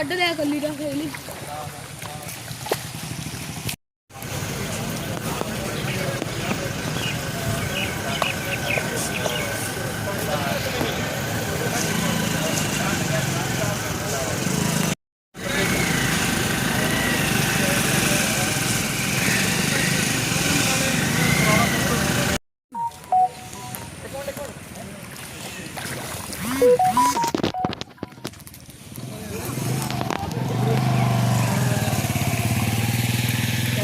ਕੱਢ ਲਿਆ ਕੱਲੀ ਦਾ ਖੇਲੀ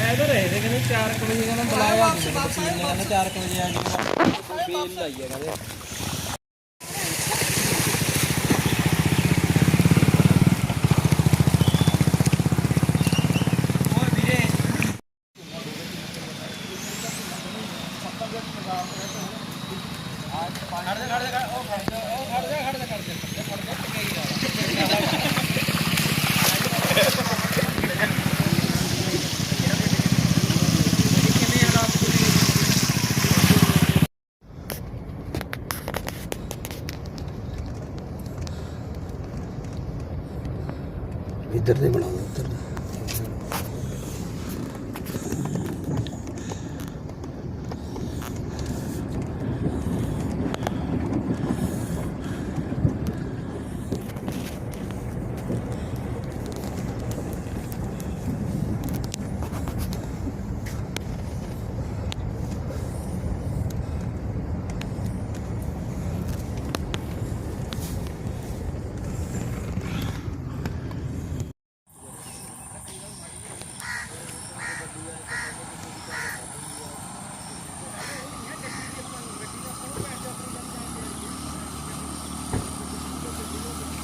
ਕਹਿ ਤਾਂ ਰਹੇ ਨੇ ਕਹਿੰਦੇ 4 ਵਜੇ ਕਹਿੰਦਾ ਬੁਲਾਇਆ ਸੀ ਵਕੀਲ ਨੇ ਕਹਿੰਦੇ 4 ਵਜੇ ਆ ਜਾਊਗਾ ਬੇਲ ਲਾਈ ਹੈ ਕਹਿੰਦੇ ਹੋਰ ਵੀਰੇ ਇੱਧਰ ਦੇ ਬਣਾਓ ਉੱਧਰ ਦੇ।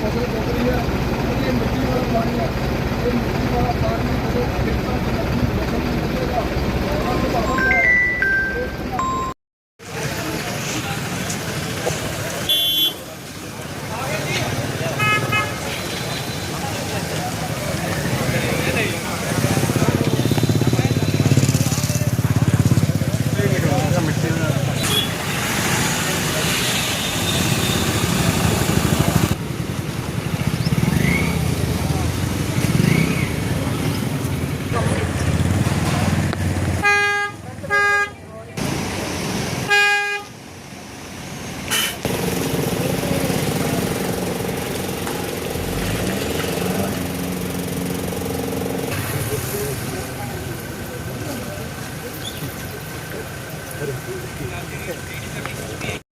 ਹੈ। ਕਿਉਂਕਿ ਇਹ ਮਿੱਟੀ ਵਾਲਾ ਪਾਣੀ ਹੈ ਅਤੇ ਮਿੱਟੀ ਵਾਲਾ ਪਾਣੀ ਅਸੀਂ なぜかというと。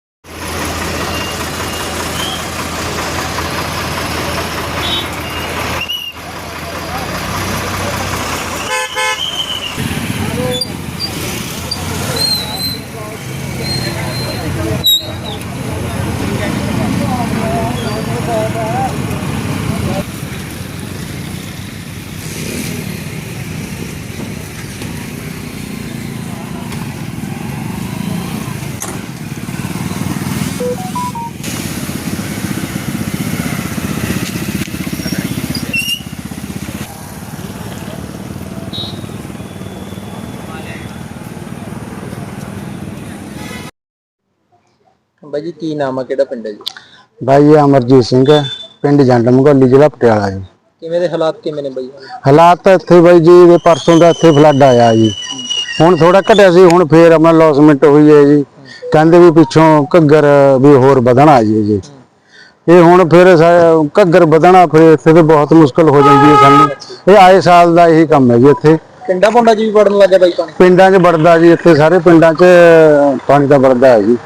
ਬਾਈ ਜੀ ਕੀ ਨਾਮ ਆ ਕਿਹੜਾ ਪਿੰਡ ਹੈ ਜੀ? ਬਾਈ ਇਹ ਅਮਰਜੀਤ ਸਿੰਘ ਹੈ, ਪਿੰਡ ਜੰਡ ਮੰਗੋਲੀ ਜ਼ਿਲ੍ਹਾ ਪਟਿਆਲਾ ਜੀ। ਕਿਵੇਂ ਦੇ ਹਾਲਾਤ ਕਿਵੇਂ ਨੇ ਬਾਈ? ਹਾਲਾਤ ਤਾਂ ਇੱਥੇ ਬਾਈ ਜੀ ਇਹ ਪਰਸੋਂ ਦਾ ਇੱਥੇ ਫਲੱਡ ਆਇਆ ਜੀ। ਹੁਣ ਥੋੜਾ ਘਟਿਆ ਸੀ ਹੁਣ ਫੇਰ ਆਪਣਾ ਲੌਸਮੈਂਟ ਹੋਈ ਹੈ ਜੀ। ਕਹਿੰਦੇ ਵੀ ਪਿੱਛੋਂ ਘੱਗਰ ਵੀ ਹੋਰ ਵਧਣਾ ਜੀ ਜੀ। ਇਹ ਹੁਣ ਫਿਰ ਘੱਗਰ ਵਧਣਾ ਫਿਰ ਇੱਥੇ ਤੇ ਬਹੁਤ ਮੁਸ਼ਕਲ ਹੋ ਜਾਂਦੀ ਹੈ ਸਾਨੂੰ। ਇਹ ਆਏ ਸਾਲ ਦਾ ਇਹੀ ਕੰਮ ਹੈ ਜੀ ਇੱਥੇ। ਪਿੰਡਾਂ ਪੁੰਡਾਂ 'ਚ ਵੀ ਵੜਨ ਲੱਗਾ ਬਾਈ ਪਾਣੀ ਪਿੰਡਾਂ 'ਚ ਵੜਦਾ ਜੀ ਇੱਥੇ ਸਾਰੇ ਪਿੰਡਾਂ 'ਚ ਪਾਣੀ ਦਾ ਵੜਦਾ ਹੈ ਜੀ।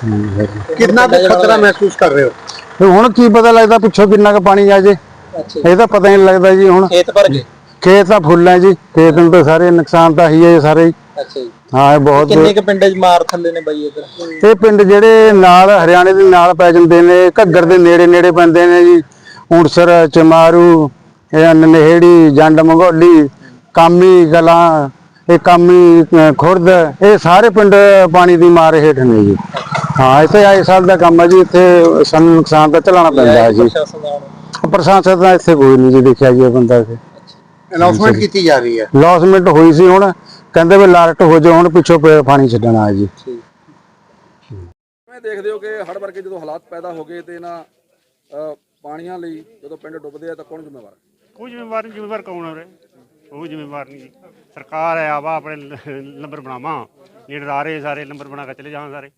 ਕਿੰਨਾ ਕੁ ਖਤਰਾ ਮਹਿਸੂਸ ਕਰ ਰਹੇ ਹੋ? ਤੇ ਹੁਣ ਕੀ ਪਤਾ ਲੱਗਦਾ ਪਿੱਛੋਂ ਕਿੰਨਾ ਕੁ ਪਾਣੀ ਆ ਜੇ। ਅੱਛਾ ਇਹ ਤਾਂ ਪਤਾ ਹੀ ਨਹੀਂ ਲੱਗਦਾ ਜੀ ਹੁਣ। ਖੇਤ ਭਰ ਗਏ? ਖੇਤ ਤਾਂ ਫੁੱਲ ਹੈ ਜੀ। ਖੇਤ ਨੂੰ ਤਾਂ ਸਾਰੇ ਨੁਕਸਾਨ ਤਾਂ ਹੀ ਹੈ ਜੀ ਸਾਰੇ। ਅੱਛਾ ਜੀ। ਹਾਂ ਇਹ ਬਹੁਤ ਕਿੰਨੇ ਕ ਪਿੰਡ 'ਚ ਮਾਰ ਥੱਲੇ ਨੇ ਬਾਈ ਇੱਧਰ? ਇਹ ਪਿੰਡ ਜਿਹੜੇ ਨਾਲ ਹਰਿਆਣੇ ਦੇ ਨਾਲ ਪੈ ਜਾਂਦੇ ਨੇ ਘੱਗਰ ਦੇ ਨੇੜੇ ਨੇੜੇ ਪੈਂਦੇ ਨੇ ਜੀ। ਊਂਟਸਰ ਚਮਾਰੂ ਇਹ ਨਨਹੇੜੀ ਜੰਡ ਮੰਗੋਲੀ ਕਾਮੀ ਕਲਾਂ ਇਹ ਕਾਮੀ ਖੁਰਦ ਇਹ ਸਾਰੇ ਪਿੰਡ ਪਾਣੀ ਦੀ ਮਾਰ ਹੇਠ ਨੇ ਜੀ। ਹਾਂ ਇੱਥੇ ਆਏ ਸਾਲ ਦਾ ਕੰਮ ਹੈ ਜੀ ਇੱਥੇ ਸਾਨੂੰ ਨੁਕਸਾਨ ਤਾਂ ਝੱਲਣਾ ਪੈਂਦਾ ਹੈ ਜੀ। ਪ੍ਰਸ਼ਾਸਨ ਦਾ ਇੱਥੇ ਕੋਈ ਨਹੀਂ ਜੀ ਦੇਖਿਆ ਜੀ ਇਹ ਬੰਦਾ ਇੱਥੇ। ਅਨਾਉਂਸਮੈਂਟ ਕੀਤੀ ਜਾ ਰਹੀ ਹੈ। ਲੌਸਮੈਂਟ ਹੋਈ ਸੀ ਹੁਣ ਕਹਿੰਦੇ ਵੀ ਲਾਰਟ ਹੋ ਜਾ ਹੁਣ ਪਿੱਛੋਂ ਪ- ਪਾਣੀ ਛੱਡਣਾ ਹੈ ਜੀ। ਕਿਵੇਂ ਦੇਖਦੇ ਹੋ ਕਿ ਹੜ੍ਹ ਵਰਗੇ ਜਦੋਂ ਹਾਲਾਤ ਪੈਦਾ ਹੋ ਗਏ ਤੇ ਇਹਨਾਂ ਅ, ਪਾਣੀਆਂ ਲਈ ਜਦੋਂ ਪਿੰਡ ਡੁੱਬਦੇ ਆ ਤਾਂ ਕੌਣ ਜ਼ਿੰਮੇਵਾਰ ਹੈ? ਕੋਈ ਜ਼ਿੰਮੇਵਾਰ ਨਹੀਂ ਜ਼ਿੰਮੇਵਾਰ ਕੌਣ ਹੋ ਰਿਹਾ ਉਹ ਜ਼ਿੰਮੇਵਾਰ ਨਹੀਂ ਜੀ। ਸਰਕਾਰ ਹੈ ਆਵਾ ਆਪਣੇ ਨੰਬਰ ਬਣਾਵਾਂ। ਲੀਡਰ ਆ ਰਹੇ ਸਾਰੇ ਨੰਬਰ ਬਣਾ ਕੇ ਚਲੇ ਜਾਵਾਂ ਸਾਰੇ।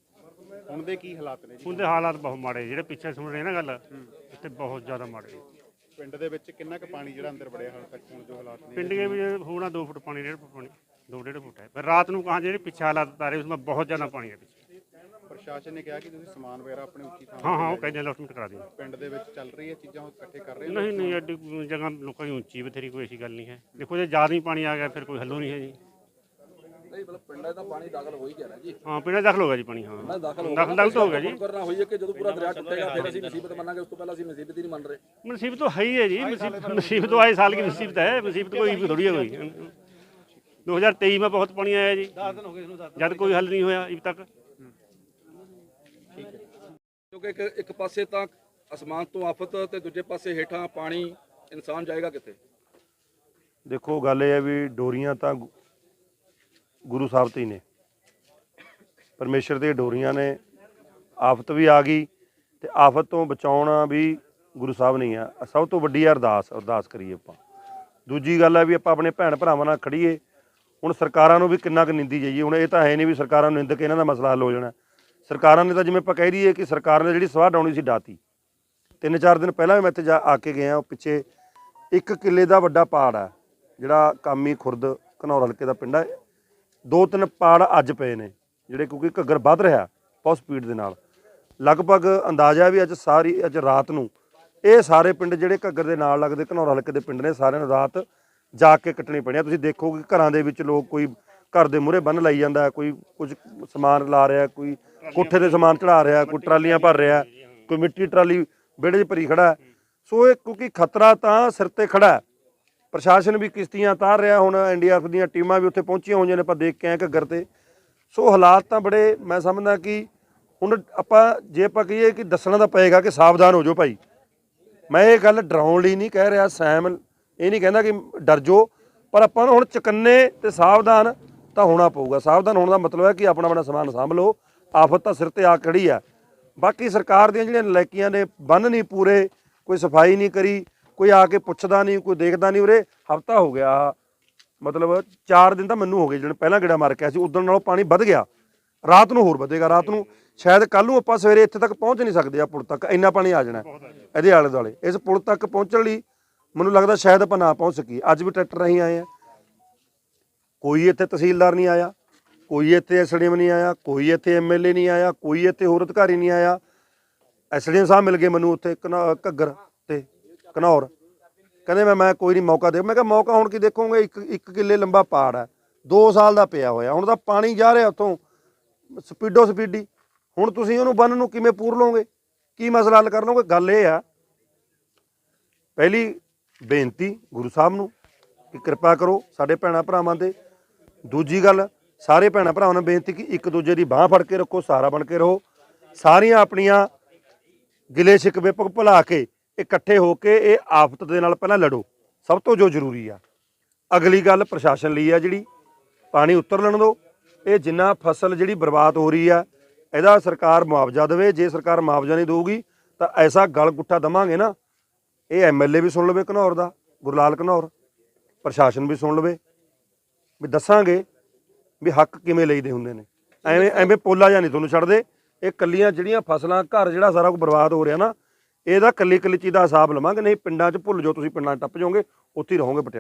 ਹੁਣ ਦੇ ਕੀ ਹਾਲਾਤ ਨੇ ਹੁਣ ਦੇ ਹਾਲਾਤ ਬਹੁਤ ਮਾੜੇ ਜਿਹੜੇ ਪਿੱਛੇ ਸੁਣ ਰਹੇ ਨਾ ਗੱਲ ਇੱਥੇ ਬਹੁਤ ਜ਼ਿਆਦਾ ਮਾੜੇ ਪਿੰਡ ਦੇ ਵਿੱਚ ਕਿੰਨਾ ਕੁ ਪਾਣੀ ਜਿਹੜਾ ਅੰਦਰ ਵੜਿਆ ਹਾਲ ਤੱਕ ਹੁਣ ਜੋ ਹਾਲਾਤ ਨੇ? ਪਿੰਡ ਦੇ ਵਿੱਚ ਹੋਣਾ 2 ਫੁੱਟ ਪਾਣੀ 1.5 ਫੁੱਟ ਪਾਣੀ 2 ਫੁੱਟ ਹੈ। ਪਰ ਰਾਤ ਨੂੰ ਕਹਾਂ ਜਿਹੜੇ ਪਿੱਛੇ ਹਾਲਾਤ ਤਾਰੇ ਉਸमें ਬਹੁਤ ਜ਼ਿਆਦਾ ਪਾਣੀ ਹੈ ਪਿੱਛੇ। ਪ੍ਰਸ਼ਾਸਨ ਨੇ ਕਿਹਾ ਕਿ ਤੁਸੀਂ ਸਮਾਨ ਵਗੈਰਾ ਆਪਣੇ ਉੱਚੀ ਥਾਂ ਹਾਂ ਹਾਂ ਉਹ ਕਹਿੰਦੇ ਅਲਾਟਮੈਂਟ ਕਰਾ ਦਿਓ। ਪਿੰਡ ਦੇ ਵਿੱਚ ਚੱਲ ਰਹੀ ਹੈ ਚੀਜ਼ਾਂ ਉਹ ਇਕੱਠੇ ਕਰ ਰਹੇ ਨਹੀਂ ਨਹੀਂ ਐਡੀ ਜਗ੍ਹਾ ਲੋਕਾਂ ਦੀ ਉੱਚੀ ਬਥੇਰੀ ਕੋਈ ਐਸੀ ਗੱਲ ਨਹੀਂ ਹੈ। ਦੇਖੋ ਜੇ ਜ਼ਿਆਦਾ ਹੀ ਪਾਣੀ ਆ ਗਿਆ ਫਿਰ ਕੋਈ ਹੱਲੋ ਨਹੀਂ ਹੈ ਜੀ। ਹਾਂ ਪਿੰਡਾਂ ਦਾਖਲ ਹੋ ਗਿਆ ਜੀ ਪਾਣੀ ਹਾਂ। ਦਾਖਲ ਦਾਖਲ ਤਾਂ ਹੋ ਗਿਆ ਜੀ। ਕਰਨਾ ਹੋਈ ਹੈ ਕਿ ਜਦੋਂ ਪੂਰਾ ਦਰਿਆ ਟੁੱਟੇਗਾ ਫਿਰ ਅਸੀਂ ਮੁਸੀਬਤ ਮੰਨਾਂਗੇ ਉਸ ਤੋਂ ਪਹਿਲਾਂ ਅਸੀਂ ਮੁਸੀਬਤ ਹੀ ਨਹੀਂ ਮੰਨ ਰਹੇ। ਮੁਸੀਬਤ ਤਾਂ ਹੈ ਹੀ ਹੈ ਜੀ ਮੁਸੀਬਤ ਆਏ ਸਾਲ ਕੀ ਮੁਸੀਬਤ ਹੈ ਮੁਸੀਬਤ ਕੋਈ ਥੋੜੀ ਹੈ 2023 ਮੈਂ ਬਹੁਤ ਪਾਣੀ ਆਇਆ ਜੀ। ਜਦ ਕੋਈ ਹੱਲ ਨਹੀਂ ਹੋਇਆ ਅਜੇ ਤੱਕ। ਕਿਉਂਕਿ ਇੱਕ ਇੱਕ ਪਾਸੇ ਤਾਂ ਅਸਮਾਨ ਤੋਂ ਆਫਤ ਤੇ ਦੂਜੇ ਪਾਸੇ ਹੇਠਾਂ ਪਾਣੀ ਇਨਸਾਨ ਜਾਏਗਾ ਕਿੱਥੇ? ਦੇਖੋ ਗੱਲ ਇਹ ਹੈ ਵੀ ਡੋਰੀਆਂ ਤਾਂ ਗੁਰੂ ਸਾਹਿਬ ਤੇ ਹੀ ਨੇ। ਪਰਮੇਸ਼ਰ ਦੇ ਡੋਰੀਆਂ ਨੇ ਆਫਤ ਵੀ ਆ ਗਈ ਤੇ ਆਫਤ ਤੋਂ ਬਚਾਉਣਾ ਵੀ ਗੁਰੂ ਸਾਹਿਬ ਨਹੀਂ ਆ। ਸਭ ਤੋਂ ਵੱਡੀ ਹੈ ਅਰਦਾਸ ਅਰਦਾਸ ਕਰੀਏ ਆਪਾਂ। ਦੂਜੀ ਗੱਲ ਹੈ ਵੀ ਆਪਾਂ ਆਪਣੇ ਭੈਣ ਭਰਾਵਾਂ ਨਾਲ ਖੜੀਏ ਹੁਣ ਸਰਕਾਰਾਂ ਨੂੰ ਵੀ ਕਿੰਨਾ ਕੁ ਨਿੰਦੀ ਜਾਈਏ। ਹੁਣ ਇਹ ਤਾਂ ਹੈ ਨਹੀਂ ਵੀ ਸਰਕਾਰਾਂ ਨੂੰ ਨਿੰਦ ਕੇ ਇਹਨਾਂ ਦਾ ਮਸਲਾ ਹੱਲ ਹੋ ਜਾਣਾ। ਸਰਕਾਰਾਂ ਨੇ ਤਾਂ ਜਿਵੇਂ ਆਪਾਂ ਕਹਿ ਰਹੀਏ ਕਿ ਸਰਕਾਰ ਨੇ ਜਿਹੜੀ ਸਵਾਹ ਡਾਉਣੀ ਸੀ ਡਾਤੀ। ਤਿੰਨ ਚਾਰ ਦਿਨ ਪਹਿਲਾਂ ਵੀ ਮੈਂ ਇੱਥੇ ਜਾ ਆ ਕੇ ਗਿਆ ਉਹ ਪਿੱਛੇ ਇੱਕ ਕਿੱਲੇ ਦਾ ਵੱਡਾ ਪਹਾੜ ਹੈ ਜਿਹੜਾ ਕਾਮੀ ਖੁਰਦ, ਘਨੌਰ ਹਲਕੇ ਦਾ ਪਿੰਡ ਹੈ ਦੋ ਤਿੰਨ ਪਾੜ ਅੱਜ ਪਏ ਨੇ, ਜਿਹੜੇ ਕਿਉਂਕਿ ਘੱਗਰ ਵੱਧ ਰਿਹਾ ਬਹੁਤ ਸਪੀਡ ਦੇ ਨਾਲ। ਲਗਭਗ ਅੰਦਾਜ਼ਾ ਵੀ ਅੱਜ ਸਾਰੀ, ਅੱਜ ਰਾਤ ਨੂੰ ਇਹ ਸਾਰੇ ਪਿੰਡ ਜਿਹੜੇ ਘੱਗਰ ਦੇ ਨਾਲ ਲੱਗਦੇ, ਘਨੌਰ ਹਲਕੇ ਦੇ ਪਿੰਡ ਨੇ, ਸਾਰਿਆਂ ਨੂੰ ਰਾਤ ਜਾ ਕੇ ਕੱਟਣੀ ਪੈਣੀ ਆ। ਤੁਸੀਂ ਦੇਖੋਗੇ ਘਰਾਂ ਦੇ ਵਿੱਚ ਲੋਕ ਕੋਈ ਘਰ ਦੇ ਮੂਹਰੇ ਬੰਨ ਲਾਈ ਜਾਂਦਾ ਕੋਈ ਕੁਝ ਸਮਾਨ ਲਾ ਰਿਹਾ, ਕੋਈ ਕੋਠੇ ਤੇ ਸਮਾਨ ਚੜਾ ਰਿਹਾ, ਕੋਈ ਟਰਾਲੀਆਂ ਭਰ ਰਿਹਾ, ਕੋਈ ਮਿੱਟੀ ਟਰਾਲੀ ਵਿਹੜੇ 'ਚ ਭਰੀ ਖੜਾ ਸੋ ਇਹ ਕਿਉਂਕਿ ਖਤਰਾ ਤਾਂ ਸਿਰ ਤੇ ਖੜਾ ਪ੍ਰਸ਼ਾਸਨ ਵੀ ਕਿਸ਼ਤੀਆਂ ਤਾਰ ਰਿਹਾ ਹੁਣ ਐਨਡੀਆਰਐਫ ਦੀਆਂ ਟੀਮਾਂ ਵੀ ਉੱਥੇ ਪਹੁੰਚੀਆਂ ਹੋਈਆਂ ਨੇ ਆਪਾਂ ਦੇਖ ਕੇ ਆਏ ਘੱਗਰ ਤੇ। ਸੋ ਹਾਲਾਤ ਤਾਂ ਬੜੇ, ਮੈਂ ਸਮਝਦਾ ਕਿ ਹੁਣ ਆਪਾਂ, ਜੇ ਆਪਾਂ ਕਹੀਏ ਕਿ ਦੱਸਣਾ ਤਾਂ ਪਏਗਾ ਕਿ ਸਾਵਧਾਨ ਹੋ ਜਾਓ ਭਾਈ। ਮੈਂ ਇਹ ਗੱਲ ਡਰਾਉਣ ਲਈ ਨਹੀਂ ਕਹਿ ਰਿਹਾ ਸੈਮ ਇਹ ਨਹੀਂ ਕਹਿੰਦਾ ਕਿ ਡਰ ਜਾਓ, ਪਰ ਆਪਾਂ ਨੂੰ ਹੁਣ ਚਕੰਨੇ ਤੇ ਸਾਵਧਾਨ ਤਾਂ ਹੋਣਾ ਪਊਗਾ। ਸਾਵਧਾਨ ਹੋਣ ਦਾ ਮਤਲਬ ਹੈ ਕਿ ਆਪਣਾ ਆਪਣਾ ਸਮਾਨ ਸਾਂਭ ਲਓ ਆਫਤ ਤਾਂ ਸਿਰ ਤੇ ਆ ਖੜੀ ਆ। ਬਾਕੀ ਸਰਕਾਰ ਦੀਆਂ ਜਿਹੜੀਆਂ ਨਲਾਇਕੀਆਂ ਨੇ, ਬੰਨ ਨਹੀਂ ਪੂਰੇ, ਕੋਈ ਸਫ਼ਾਈ ਨਹੀਂ ਕਰੀ ਕੋਈ ਆ ਕੇ ਪੁੱਛਦਾ ਨਹੀਂ, ਕੋਈ ਦੇਖਦਾ ਨਹੀਂ ਉਰੇ। ਹਫਤਾ ਹੋ ਗਿਆ। ਮਤਲਬ 4 ਦਿਨ ਤਾਂ ਮੈਨੂੰ ਹੋ ਗਏ ਜਿਹੜੇ ਪਹਿਲਾਂ ਗੇੜਾ ਮਾਰ ਕੇ ਆਇਆ ਸੀ। ਉਦੋਂ ਨਾਲੋਂ ਪਾਣੀ ਵੱਧ ਗਿਆ। ਰਾਤ ਨੂੰ ਹੋਰ ਵਧੇਗਾ। ਰਾਤ ਨੂੰ ਸ਼ਾਇਦ ਕੱਲ ਨੂੰ ਆਪਾਂ ਸਵੇਰੇ ਇੱਥੇ ਤੱਕ ਪਹੁੰਚ ਨਹੀਂ ਸਕਦੇ ਆ ਪੁਲ ਤੱਕ। ਇੰਨਾ ਪਾਣੀ ਆ ਜਾਣਾ ਇਹਦੇ ਆਲੇ ਦੁਆਲੇ ਇਸ ਪੁਲ ਤੱਕ ਪਹੁੰਚਣ ਲਈ ਮੈਨੂੰ ਲੱਗਦਾ ਸ਼ਾਇਦ ਆਪਾਂ ਨਾ ਪਹੁੰਚ ਸਕੀਏ। ਅੱਜ ਵੀ ਟਰੈਕਟਰ ਨਹੀਂ ਆਏ ਆ। ਕੋਈ ਇੱਥੇ ਤਹਿਸੀਲਦਾਰ ਨਹੀਂ ਆਇਆ। ਕੋਈ ਇੱਥੇ ਐਸਡੀਐਮ ਨਹੀਂ ਆਇਆ। ਕੋਈ ਇੱਥੇ ਐਮਐਲਏ ਨਹੀਂ ਆਇਆ। ਕੋਈ ਇੱਥੇ ਹੋਰ ਅਧਿਕਾਰੀ ਨਹੀਂ ਆਇਆ। ਐਸਡੀਐਮ ਸਾਹਿਬ ਮਿਲ ਗਏ ਮੈਨੂੰ ਉੱਥੇ। ਘੱਗਰ। ਤੇ ਘਨੌਰ ਕਹਿੰਦੇ ਮੈਂ ਮੈਂ ਕੋਈ ਨਹੀਂ ਮੌਕਾ ਦੇ ਮੈਂ ਕਿਹਾ ਮੌਕਾ ਹੁਣ ਕੀ ਦੇਖੋਗੇ? ਇੱਕ ਇੱਕ ਕਿੱਲੇ ਲੰਬਾ ਪਾੜ ਹੈ। 2 ਸਾਲ ਦਾ ਪਿਆ ਹੋਇਆ। ਹੁਣ ਤਾਂ ਪਾਣੀ ਜਾ ਰਿਹਾ ਉੱਥੋਂ। ਸਪੀਡੋ ਸਪੀਡੀ। ਹੁਣ ਤੁਸੀਂ ਉਹਨੂੰ ਬੰਨ ਨੂੰ ਕਿਵੇਂ ਪੂਰ ਲਓਗੇ? ਕੀ ਮਸਲਾ ਹੱਲ ਕਰ ਲਓਗੇ? ਗੱਲ ਇਹ ਆ। ਪਹਿਲੀ ਬੇਨਤੀ ਗੁਰੂ ਸਾਹਿਬ ਨੂੰ ਕਿ ਕਿਰਪਾ ਕਰੋ ਸਾਡੇ ਭੈਣਾਂ ਭਰਾਵਾਂ ਤੇ। ਦੂਜੀ ਗੱਲ, ਸਾਰੇ ਭੈਣਾਂ ਭਰਾਵਾਂ ਨੂੰ ਬੇਨਤੀ ਕਿ ਇੱਕ ਦੂਜੇ ਦੀ ਬਾਹ ਫੜ ਕੇ ਰੱਖੋ ਸਹਾਰਾ ਬਣ ਕੇ ਰਹੋ। ਸਾਰੀਆਂ ਆਪਣੀਆਂ ਗਿਲੇ ਸ਼ਿਕਵੇ ਭੁ- ਭੁਲਾ ਕੇ ਇਕੱਠੇ ਹੋ ਕੇ ਇਹ ਆਫਤ ਦੇ ਨਾਲ ਪਹਿਲਾਂ ਲੜੋ। ਸਭ ਤੋਂ ਜੋ ਜ਼ਰੂਰੀ ਆ। ਅਗਲੀ ਗੱਲ ਪ੍ਰਸ਼ਾਸਨ ਲਈ ਆ ਜਿਹੜੀ। ਪਾਣੀ ਉਤਰ ਲੈਣ ਦਿਓ। ਇਹ ਜਿੰਨਾ ਫਸਲ ਜਿਹੜੀ ਬਰਬਾਦ ਹੋ ਰਹੀ ਆ, ਇਹਦਾ ਸਰਕਾਰ ਮੁਆਵਜ਼ਾ ਦੇਵੇ। ਜੇ ਸਰਕਾਰ ਮੁਆਵਜ਼ਾ ਨਹੀਂ ਦੇਊਗੀ, ਤਾਂ ਐਸਾ ਗਲ ਗੁੱਠਾ ਦਵਾਂਗੇ ਨਾ। ਇਹ ਐਮਐਲਏ ਵੀ ਸੁਣ ਲਵੇ ਘਨੌਰ ਦਾ ਗੁਰਲਾਲ ਘਨੌਰ। ਪ੍ਰਸ਼ਾਸਨ ਵੀ ਸੁਣ ਲਵੇ। ਵੀ ਦੱਸਾਂਗੇ ਵੀ ਹੱਕ ਕਿਵੇਂ ਲਈਦੇ ਹੁੰਦੇ ਨੇ। ਐਵੇਂ ਐਵੇਂ ਪੋਲਾ ਜਾਂ ਨਹੀਂ ਤੁਹਾਨੂੰ ਛੱਡਦੇ। ਇਹ ਕੱਲੀਆਂ ਜਿਹੜੀਆਂ ਫਸਲਾਂ ਘਰ ਜਿਹੜਾ ਸਾਰਾ ਕੁਝ ਬਰਬਾਦ ਹੋ ਰਿਹਾ ਨਾ ਇਹਦਾ ਕੱਲੀ ਕੱਲੀ ਚੀਜ਼ ਦਾ ਹਿਸਾਬ ਲਵਾਂਗੇ, ਨਹੀਂ ਪਿੰਡਾਂ 'ਚ ਭੁੱਲ ਜਾਓ, ਤੁਸੀਂ ਪਿੰਡਾਂ 'ਚ ਟੱਪ ਜਾਓਗੇ, ਉੱਥੇ ਹੀ ਰਹੋਗੇ ਪਟਿਆਲੇ।